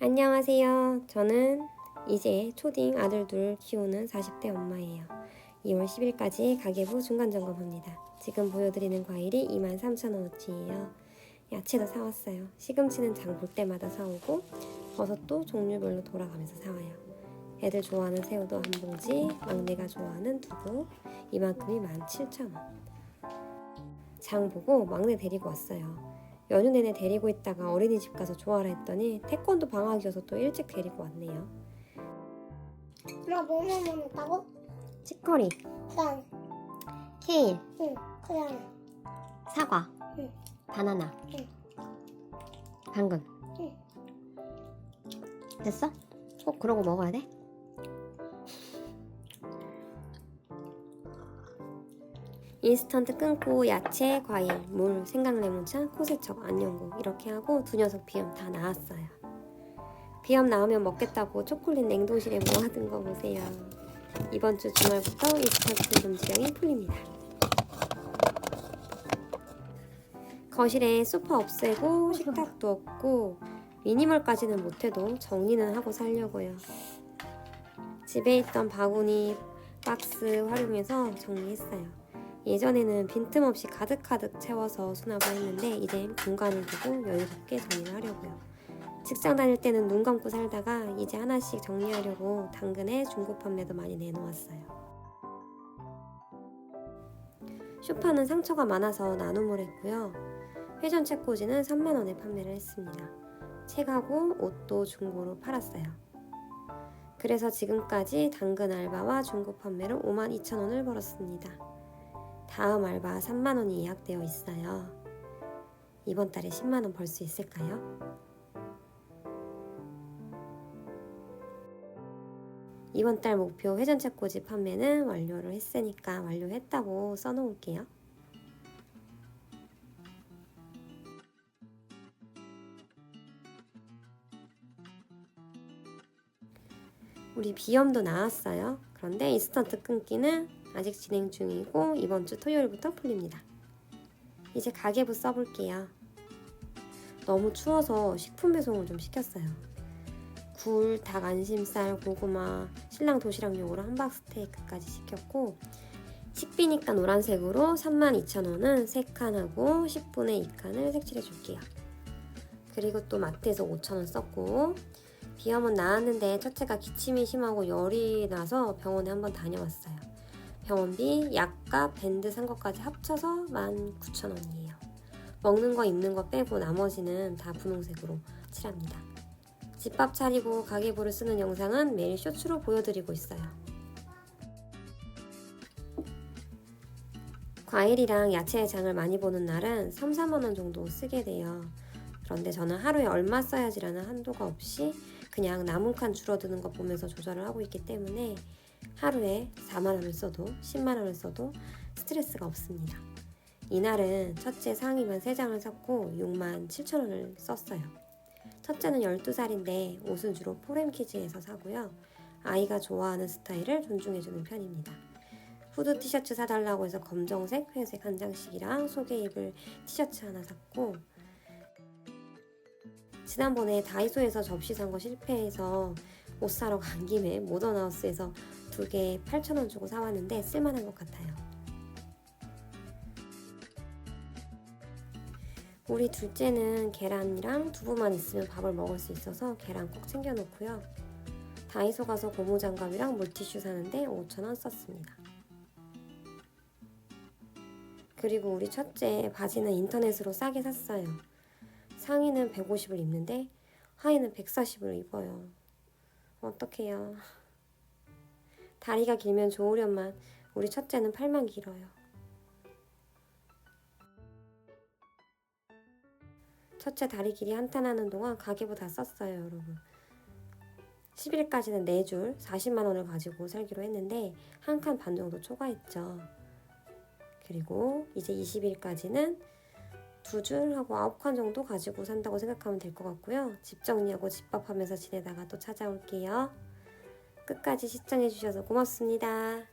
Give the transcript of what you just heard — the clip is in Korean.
안녕하세요. 저는 이제 초딩 아들 둘 키우는 40대 엄마예요. 2월 10일까지 가계부 중간점검합니다. 지금 보여드리는 과일이 23,000원어치예요. 야채도 사왔어요. 시금치는 장 볼 때마다 사오고 버섯도 종류별로 돌아가면서 사와요. 애들 좋아하는 새우도 한 봉지, 막내가 좋아하는 두부, 이만큼이 17,000원. 장 보고 막내 데리고 왔어요. 연휴 내내 데리고 있다가 어린이집 가서 좋아라 했더니 태권도 방학이어서 또 일찍 데리고 왔네요. 엄마 뭐뭐 먹었다고? 치커리, 그다음 케일, 응 그다음 사과, 응. 바나나, 응. 당근. 응. 됐어? 꼭 그러고 먹어야 돼? 인스턴트 끊고 야채, 과일, 물, 생강 레몬차, 코세척, 안녕고 이렇게 하고 두 녀석 비염 다 나았어요. 비염 나으면 먹겠다고 초콜릿 냉동실에 모아둔 거 보세요. 이번 주 주말부터 인스턴트 금지령이 풀립니다. 거실에 소파 없애고 식탁도 없고 미니멀까지는 못해도 정리는 하고 살려고요. 집에 있던 바구니, 박스 활용해서 정리했어요. 예전에는 빈틈없이 가득가득 채워서 수납을 했는데 이젠 공간을 두고 여유롭게 정리를 하려고요. 직장 다닐 때는 눈 감고 살다가 이제 하나씩 정리하려고 당근에 중고 판매도 많이 내놓았어요. 쇼파는 상처가 많아서 나눔을 했고요. 회전 책꽂이는 3만원에 판매를 했습니다. 책하고 옷도 중고로 팔았어요. 그래서 지금까지 당근 알바와 중고 판매로 5만 2천 원을 벌었습니다. 다음 알바 3만 원이 예약되어 있어요. 이번 달에 10만 원 벌 수 있을까요? 이번 달 목표 회전 책꽂이 판매는 완료를 했으니까 완료했다고 써놓을게요. 우리 비염도 나왔어요. 그런데 인스턴트 끊기는 아직 진행 중이고 이번 주 토요일부터 풀립니다. 이제 가계부 써볼게요. 너무 추워서 식품 배송을 좀 시켰어요. 굴, 닭 안심살, 고구마, 신랑 도시락용으로 함박 스테이크까지 시켰고 식비니까 노란색으로 32,000원은 3칸하고 10분의 2칸을 색칠해 줄게요. 그리고 또 마트에서 5,000원 썼고 비염은 나았는데 첫째가 기침이 심하고 열이 나서 병원에 한번 다녀왔어요. 병원비, 약값, 밴드 산 것까지 합쳐서 19,000원이에요. 먹는 거 입는 거 빼고 나머지는 다 분홍색으로 칠합니다. 집밥 차리고 가계부를 쓰는 영상은 매일 쇼츠로 보여드리고 있어요. 과일이랑 야채의 장을 많이 보는 날은 3, 4만원 정도 쓰게 돼요. 그런데 저는 하루에 얼마 써야지라는 한도가 없이 그냥 남은 칸 줄어드는 거 보면서 조절을 하고 있기 때문에 하루에 4만 원을 써도 10만 원을 써도 스트레스가 없습니다. 이날은 첫째 상의만 3장을 샀고 6만 7천 원을 썼어요. 첫째는 12살인데 옷은 주로 포렘키즈에서 사고요. 아이가 좋아하는 스타일을 존중해주는 편입니다. 후드 티셔츠 사달라고 해서 검정색, 회색 한 장씩이랑 속에 입을 티셔츠 하나 샀고 지난번에 다이소에서 접시 산 거 실패해서 옷 사러 간 김에 모던하우스에서 두 개 8,000원 주고 사왔는데 쓸만한 것 같아요. 우리 둘째는 계란이랑 두부만 있으면 밥을 먹을 수 있어서 계란 꼭 챙겨 놓고요. 다이소 가서 고무장갑이랑 물티슈 사는데 5,000원 썼습니다. 그리고 우리 첫째 바지는 인터넷으로 싸게 샀어요. 상의는 150을 입는데 하의는 140을 입어요. 어떡해요. 다리가 길면 좋으련만 우리 첫째는 팔만 길어요. 첫째 다리 길이 한탄하는 동안 가계부 다 썼어요, 여러분. 10일까지는 4줄 40만 원을 가지고 살기로 했는데 한 칸 반 정도 초과했죠. 그리고 이제 20일까지는 두 줄 하고 아홉 칸 정도 가지고 산다고 생각하면 될 것 같고요. 집 정리하고 집밥하면서 지내다가 또 찾아올게요. 끝까지 시청해주셔서 고맙습니다.